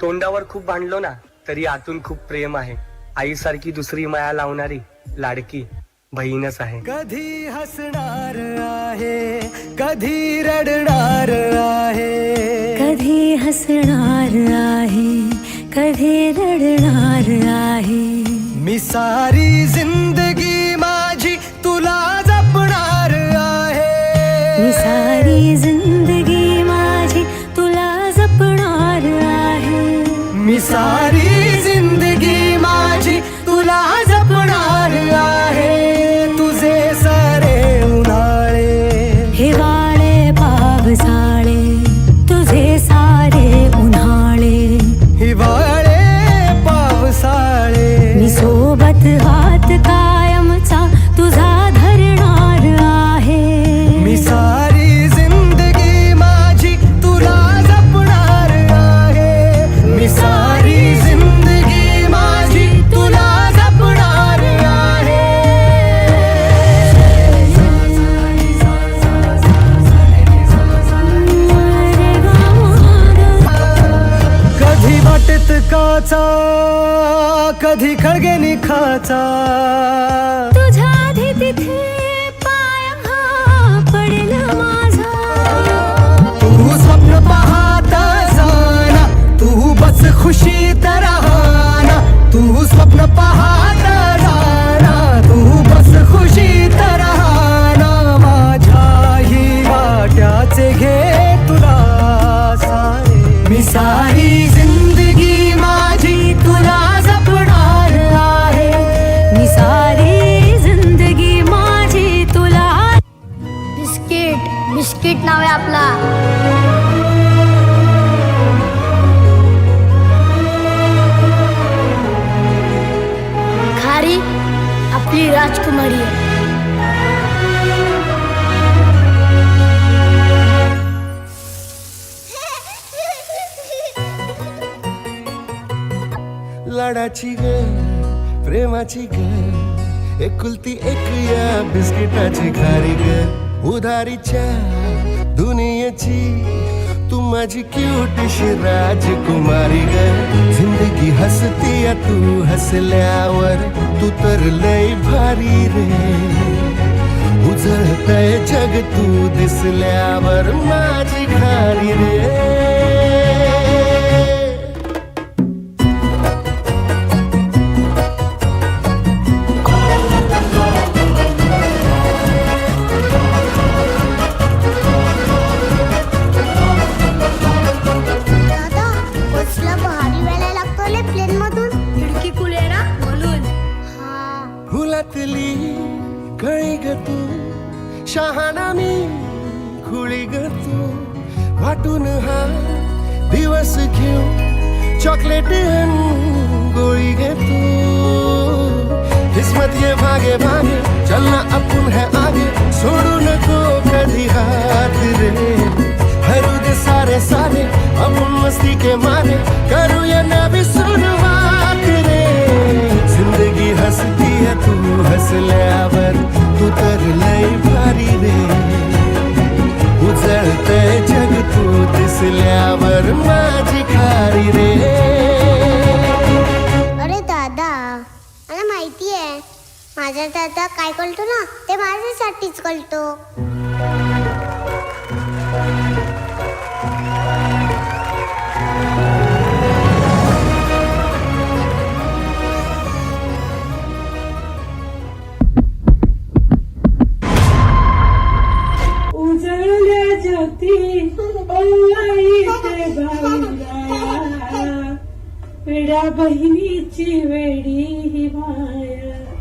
तोंडावर खूप भांडलो ना तरी आतून खूप प्रेम आहे. आईसारखी दुसरी माया लावणारी लाडकी बहीणच आहे. कधी हसणार आहे कधी रडणार आहे? कधी हसणार आहे कधी रडणार आहे? मी सारी जिंदगी मी वाटेत काचा कधी खळगे निखाचा. तुझ्या आधी तिथे नाव आहे आपला. खारी आपली राजकुमारी आहे. लाडाची ग प्रेमाची ग एकुलती एक या बिस्किटाची खारी ग उधारीच्या दुनियेची तू माझी क्यूटशी राजकुमारी ग. जिंदगी हसती तू हसल्यावर तू तर लय भारी रे. उजळतय जग तू दिसल्यावर माझी खारी रे. हा फुलातली कळी ग तू। शहाणा मी खुळी ग तू। वाटून हा दिवस घेऊ चॉकलेट गोळी ग तू। किस्मत ये भागे भागे, चलना अपन है आगे। सोडू नको कधी हात रे। हरू दे सारे सारे अपन मस्ती के मारे करूया नवी सुरुवात माझी खारी रे. अरे दादा मला माहिती आहे माझा दादा काय करतो ना ते माझ्यासाठीच करतो. बहिणीची वेडी ही माया.